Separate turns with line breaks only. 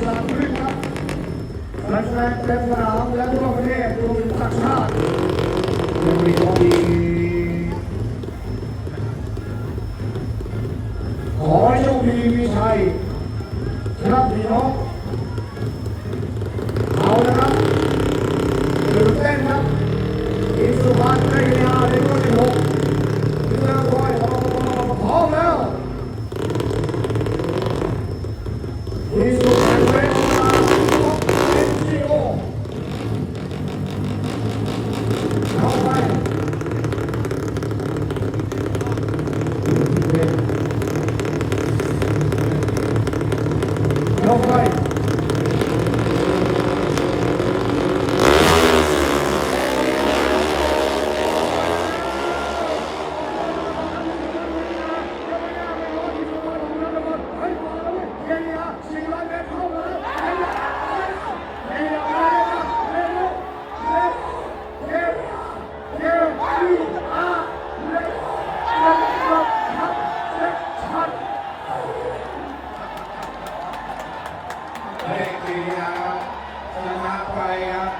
สนามขึ้นครับนักแฟนๆเต็มสนามและทั่วประเทศรวมถึงต่างชาติยังมีของดีขอให้โชคดีมีชัยครับพี่น้องเอาละครับตื่นเต้นครับอิสุพรรณในกีฬาในรุ่นที่หกเรือคอยพร้อมแล้วอิส 4回 เวทีนะครับชนะไปครับ